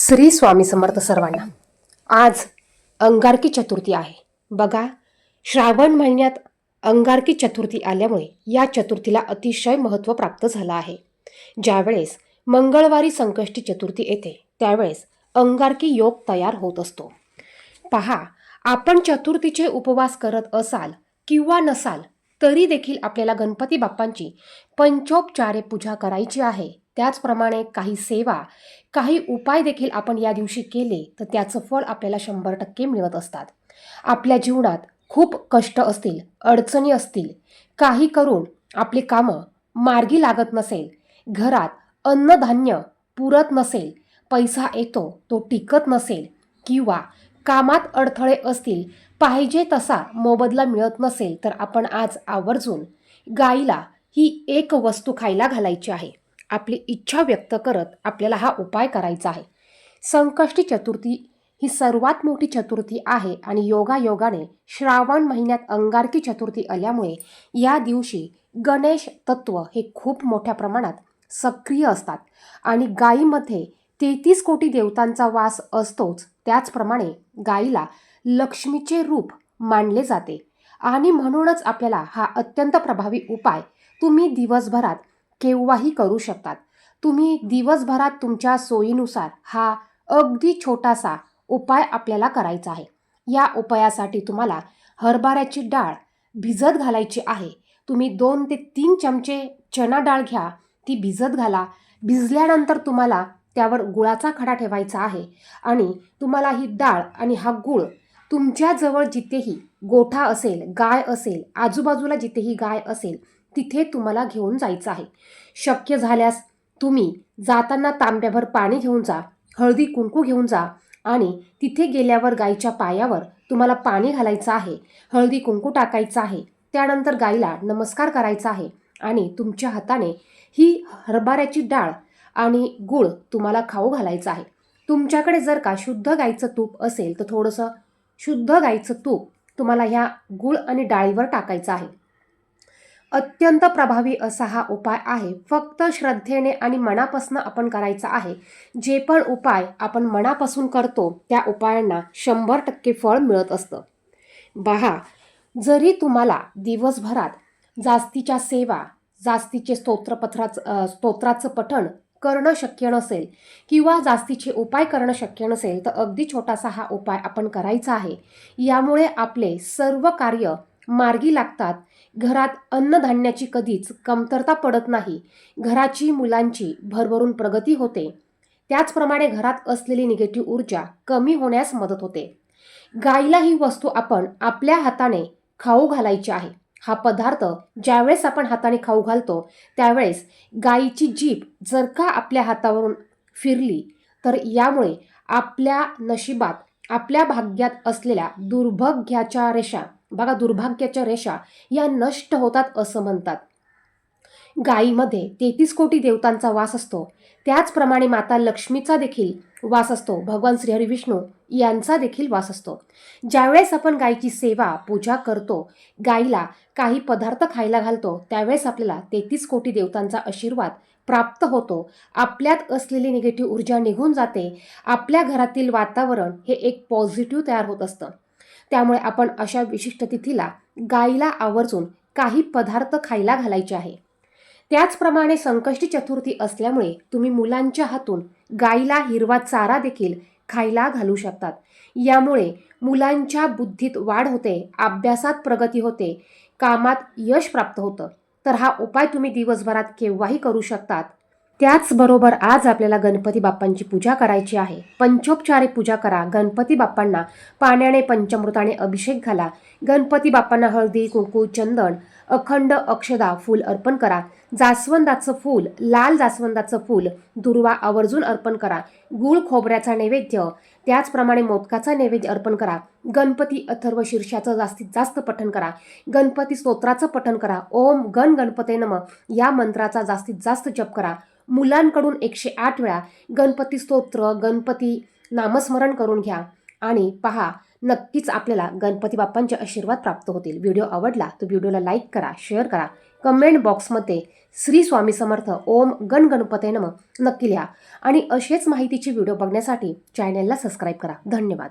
श्री स्वामी समर्थ सर्वांना. आज अंगारकी चतुर्थी आहे. बघा श्रावण महिन्यात अंगारकी चतुर्थी आल्यामुळे या चतुर्थीला अतिशय महत्त्व प्राप्त झालं आहे. ज्यावेळेस मंगळवारी संकष्टी चतुर्थी येते त्यावेळेस अंगारकी योग तयार होत असतो. पहा आपण चतुर्थीचे उपवास करत असाल किंवा नसाल तरी देखील आपल्याला गणपती बाप्पांची पंचोपचारे पूजा करायची आहे. त्याचप्रमाणे काही सेवा काही उपाय देखील आपण या दिवशी केले तर त्याचं फळ आपल्याला शंभर टक्के मिळत असतात. आपल्या जीवनात खूप कष्ट असतील अडचणी असतील काही करून आपली कामं मार्गी लागत नसेल घरात अन्नधान्य पुरत नसेल पैसा येतो तो टिकत नसेल किंवा कामात अडथळे असतील पाहिजे तसा मोबदला मिळत नसेल तर आपण आज आवर्जून गाईला ही एक वस्तू खायला घालायची आहे. आपली इच्छा व्यक्त करत आपल्याला हा उपाय करायचा आहे. संकष्टी चतुर्थी ही सर्वात मोठी चतुर्थी आहे आणि योगायोगाने श्रावण महिन्यात अंगारकी चतुर्थी आल्यामुळे या दिवशी गणेश तत्व हे खूप मोठ्या प्रमाणात सक्रिय असतात आणि गायीमध्ये तेहतीस कोटी देवतांचा वास असतोच त्याचप्रमाणे गायीला लक्ष्मीचे रूप मानले जाते. आणि म्हणूनच आपल्याला हा अत्यंत प्रभावी उपाय तुम्ही दिवसभरात केव्हाही करू शकतात. तुम्ही दिवसभरात तुमच्या सोयीनुसार हा अगदी छोटासा उपाय आपल्याला करायचा आहे. या उपायासाठी तुम्हाला हरभऱ्याची डाळ भिजत घालायची आहे. तुम्ही दोन ते तीन चमचे चना डाळ घ्या. ती भिजत घाला. भिजल्यानंतर तुम्हाला त्यावर गुळाचा खडा ठेवायचा आहे आणि तुम्हाला ही डाळ आणि हा गुळ तुमच्याजवळ जिथेही गोठा असेल गाय असेल आजूबाजूला जिथेही गाय असेल तिथे तुम्हाला घेऊन जायचं आहे. शक्य झाल्यास तुम्ही जाताना तांब्याभर पाणी घेऊन जा हळदी कुंकू घेऊन जा आणि तिथे गेल्यावर गाईच्या पायावर तुम्हाला पाणी घालायचं आहे हळदी कुंकू टाकायचं आहे. त्यानंतर गाईला नमस्कार करायचा आहे आणि तुमच्या हाताने ही हरभऱ्याची डाळ आणि गूळ तुम्हाला खाऊ घालायचं आहे. तुमच्याकडे जर का शुद्ध गाईचं तूप असेल तर थोडंसं शुद्ध गाईचं तूप तुम्हाला ह्या गूळ आणि डाळीवर टाकायचं आहे. अत्यंत प्रभावी असा हा उपाय आहे. फक्त श्रद्धेने आणि मनापासून आपण करायचा आहे. जे पण उपाय आपण मनापासून करतो त्या उपायांना शंभर टक्के फळ मिळत असतं. बहा जरी तुम्हाला दिवसभरात जास्तीच्या सेवा जास्तीचे स्तोत्रपत्राचं स्तोत्राचं पठण करणं शक्य नसेल किंवा जास्तीचे उपाय करणं शक्य नसेल तर अगदी छोटासा हा उपाय आपण करायचा आहे. यामुळे आपले सर्व कार्य मार्गी लागतात. घरात अन्नधान्याची कधीच कमतरता पडत नाही. घराची मुलांची भरभरून प्रगती होते. त्याचप्रमाणे घरात असलेली निगेटिव्ह ऊर्जा कमी होण्यास मदत होते. गाईला ही वस्तू आपण आपल्या हाताने खाऊ घालायची आहे. हा पदार्थ ज्यावेळेस आपण हाताने खाऊ घालतो त्यावेळेस गाईची जीभ जर का आपल्या हातावरून फिरली तर यामुळे आपल्या नशिबात आपल्या भाग्यात असलेल्या दुर्भाग्याच्या रेषा बघा दुर्भाग्याच्या रेषा या नष्ट होतात असं म्हणतात. गायीमध्ये तेहतीस कोटी देवतांचा वास असतो. त्याचप्रमाणे माता लक्ष्मीचा देखील वास असतो. भगवान श्रीहरी विष्णू यांचा देखील वास असतो. ज्यावेळेस आपण गायीची सेवा पूजा करतो गायीला काही पदार्थ खायला घालतो त्यावेळेस आपल्याला तेहतीस कोटी देवतांचा आशीर्वाद प्राप्त होतो. आपल्यात असलेली निगेटिव्ह ऊर्जा निघून जाते. आपल्या घरातील वातावरण हे एक पॉझिटिव्ह तयार होत असतं. त्यामुळे आपण अशा विशिष्ट तिथीला गायीला आवर्जून काही पदार्थ खायला घालायचे आहे. त्याचप्रमाणे संकष्टी चतुर्थी असल्यामुळे तुम्ही मुलांच्या हातून गायीला हिरवा चारा देखील खायला घालू शकतात. यामुळे मुलांच्या बुद्धीत वाढ होते अभ्यासात प्रगती होते कामात यश प्राप्त होतं. तर हा उपाय तुम्ही दिवसभरात केव्हाही करू शकतात. त्याचबरोबर आज आपल्याला गणपती बाप्पांची पूजा करायची आहे. पंचोपचारे पूजा करा. गणपती बाप्पांना पाण्याने पंचामृताने अभिषेक घाला. गणपती बाप्पांना हळदी कुंकू चंदन अखंड अक्षदा फूल अर्पण करा. जास्वंदाचं फूल लाल जास्वंदाचं फूल दुर्वा आवर्जून अर्पण करा. गूळ खोबऱ्याचा नैवेद्य त्याचप्रमाणे मोदकाचा नैवेद्य अर्पण करा. गणपती अथर्व शीर्षाचं जास्तीत जास्त पठण करा. गणपती स्तोत्राचं पठण करा. ओम गण गणपते नम या मंत्राचा जास्तीत जास्त जप करा. मुलांकडून एकशे आठ वेळा गणपती स्तोत्र गणपती नामस्मरण करून घ्या आणि पहा नक्कीच आपल्याला गणपती बाप्पांचे आशीर्वाद प्राप्त होतील. व्हिडिओ आवडला तर व्हिडिओला लाईक करा शेअर करा. कमेंट बॉक्समध्ये श्री स्वामी समर्थ ओम गण गणपते नम नक्की लिहा. आणि असेच माहितीचे व्हिडिओ बघण्यासाठी चॅनेलला सबस्क्राईब करा. धन्यवाद.